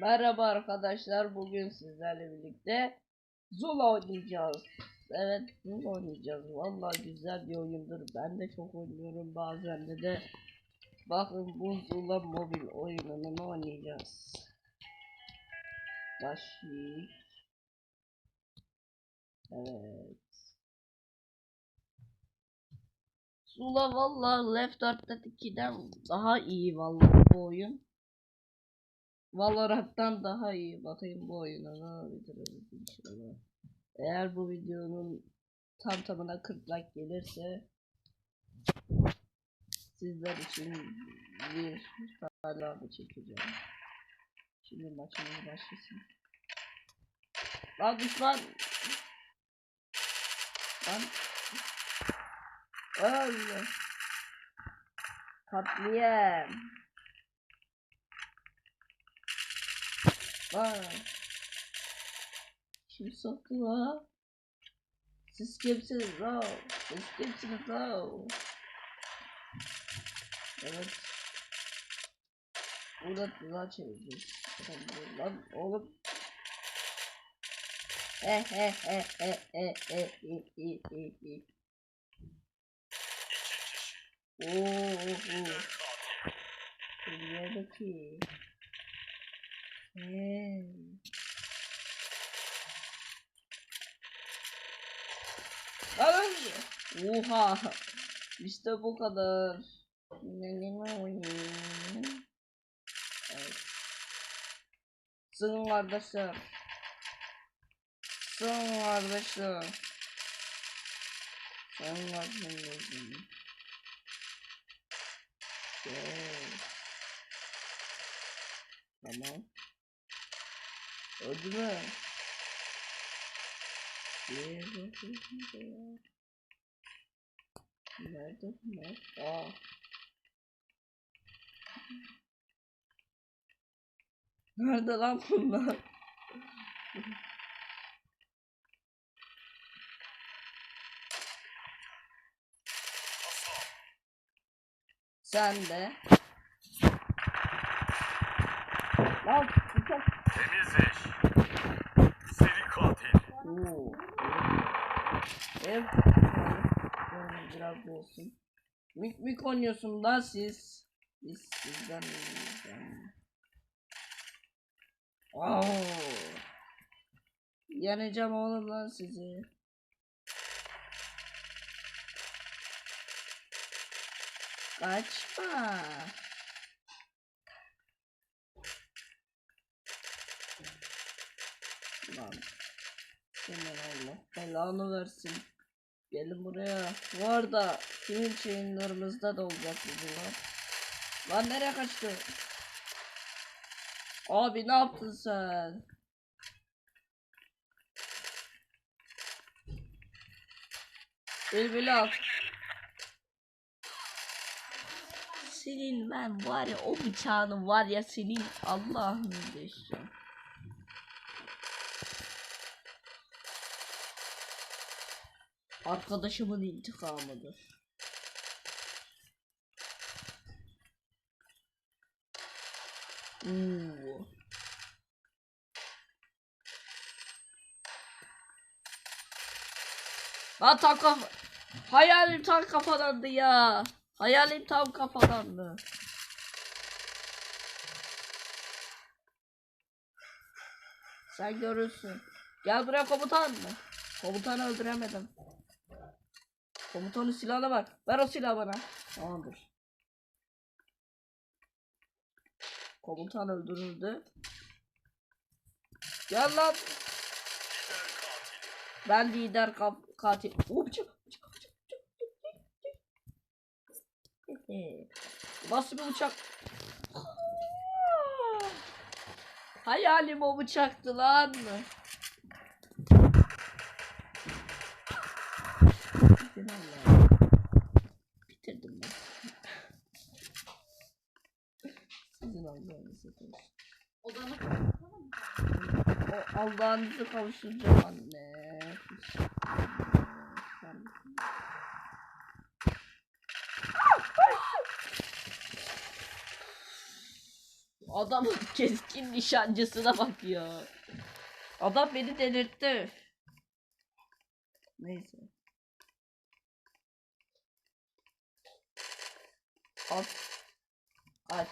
Merhaba arkadaşlar. Bugün sizlerle birlikte Zula oynayacağız. Evet Zula oynayacağız. Vallahi güzel bir oyundur. Ben de çok oynuyorum bazen de de. Bakın bu Zula mobil oyununu oynayacağız. Başlayalım. Evet. Zula vallahi Left 4 Dead 2'den daha iyi vallahi bu oyun. Valorant'tan daha iyi. Bakayım bu oyuna ne bitiririz inşallah. Eğer bu videonun tam tamına 40 like gelirse sizler için bir tane daha çekeceğim. Şimdi maçımız başlasın. Lan düşman! Lan! Öl! Katliam! は、収束は、subscribe to the row, subscribe to the row. And let's, all that blood changes. Love all of Eh, eh, eh, eh, eh, eh, eh, eh, eh, eh. Oh, oh, oh. You're the key. He. Lan Oha. İşte bu kadar. Ne oynayayım? Evet. Sığın kardeşler. Sığın kardeşler. Sığın kardeşler. Tamam. Öldü mü? Nerede bunlar? Aa. Nerede lan bunlar? Sen de. Lan uçak. Temiz iş. Oo. Ev. Biraz da olsun. Mik mik oynuyorsun lan siz. Biz sizden. Oo. Yeneceğim oğlum lan sizi. Kaçma. Lan. Senin Allah belanı versin. Gelin buraya. Bu arada kimin yayınlarımızda da olacak bunlar. Lan nereye kaçtı? Abi ne yaptın sen? Bülbülü al. Senin ben var ya o bıçağını var ya senin Allah'ım deşeceğim. Arkadaşımın intikamıdır. Oo. Lan tam kafa... Hayalim tam kafadandı ya. Hayalim tam kafadandı. Sen görürsün. Gel buraya komutan mı? Komutanı öldüremedim. Komutanın silahı var. Ver o silahı bana. Tamamdır. Komutan öldürüldü. Gel lan. Ben lider kap katil. Bıçak, bıçak, bıçak. Nasıl bir bıçak? Hayalim o bıçaktı lan. Bitirdim Allah. Bitirdim ben. Sizin Allah'ınızı kapatsana mı? O Allah'ınızı kavuşturacağım anne. Adamın keskin nişancısına bak ya. Adam beni delirtti. Neyse. At. Aç.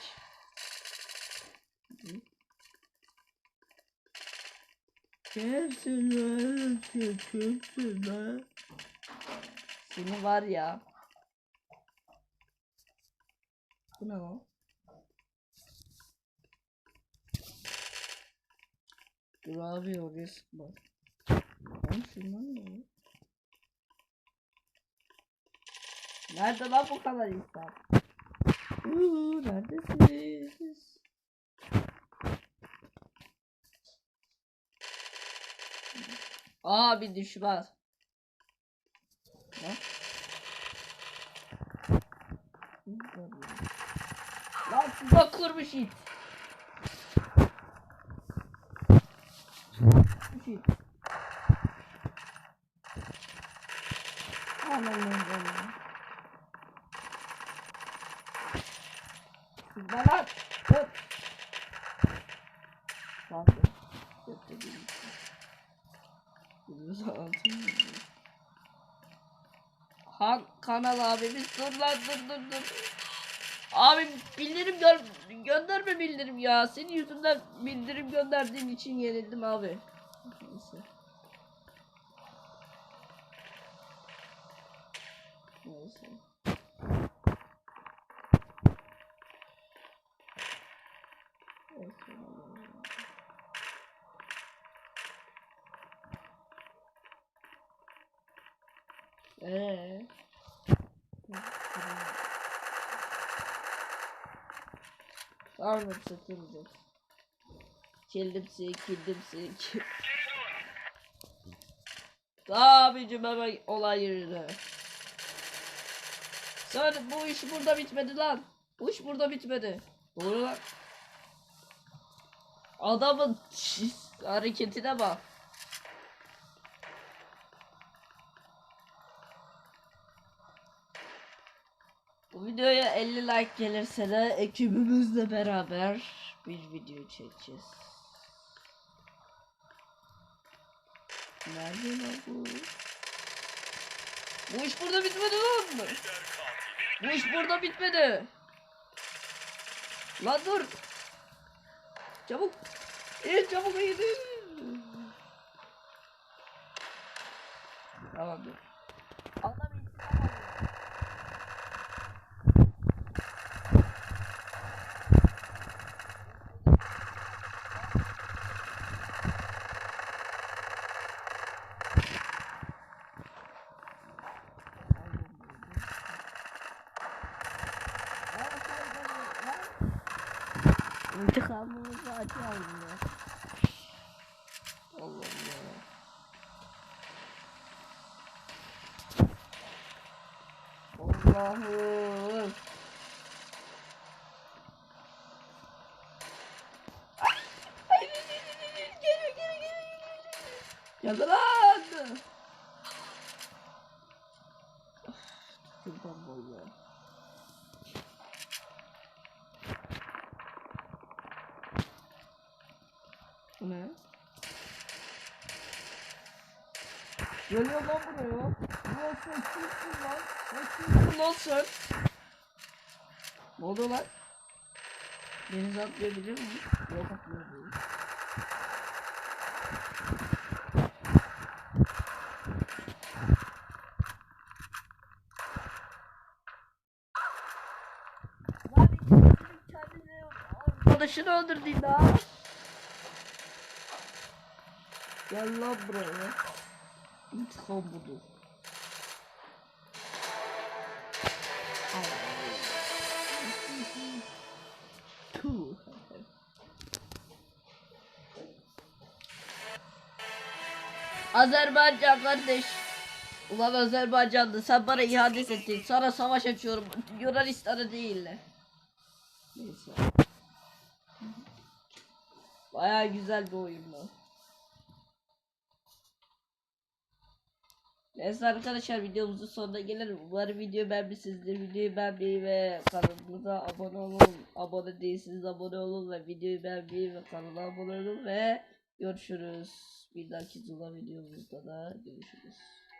Kimsin lan? Kimsin lan? Seni var ya. Bu ne lan? Dur abi oraya sıkma. Lan şundan ne? ya? Nerede lan bu kadar insan? Uuu neredesiniz? Abi düşmez. Lan tuzak kurmuş it. Kurmuş it. Aman Allah'ım. Sizden lan. Hop. Lan. Mı? Han kanal abimiz dur lan dur dur dur. Abi bildirim gör gönderme bildirim ya. Senin yüzünden bildirim gönderdiğim için yenildim abi. Neyse. Neyse. Eee? Sarmır satıldı. Kildimsi, kildimsi, kill. Abicim hemen olay yerine. Sen bu iş burada bitmedi lan. Bu iş burada bitmedi. Doğru lan. Adamın hareketine bak. Videoya 50 like gelirse de ekibimizle beraber bir video çekeceğiz. Nerede lan bu? Bu iş burada bitmedi lan. Bu iş burada bitmedi. Lan dur. Çabuk. İyi çabuk iyi Tamam dur. Adam intikam alıyor. İntikamımızı açalım ya. Allah Allah. Allah'ım. Lan. Şuradan vallahi. Bu ne? Geliyor lan buraya. Ulan sen kimsin lan? Sen kimsin lan sen? Ne oldu lan? Denize atlayabilir miyim? Yok atlayabilirim. Arkadaşını öldürdün daha. Gel lan buraya. İntikam budur. Azerbaycan kardeş. Ulan Azerbaycanlı sen bana ihanet ettin. Sana savaş açıyorum. Yunanistan'a değil. Neyse. Baya güzel bir oyun bu. Neyse arkadaşlar videomuzun sonuna gelelim. Umarım videoyu beğenmişsinizdir. Videoyu beğenmeyi ve kanalımıza abone olun. Abone değilseniz abone olun ve videoyu beğenmeyi ve kanala abone olun ve görüşürüz. Bir dahaki Zula videomuzda da görüşürüz.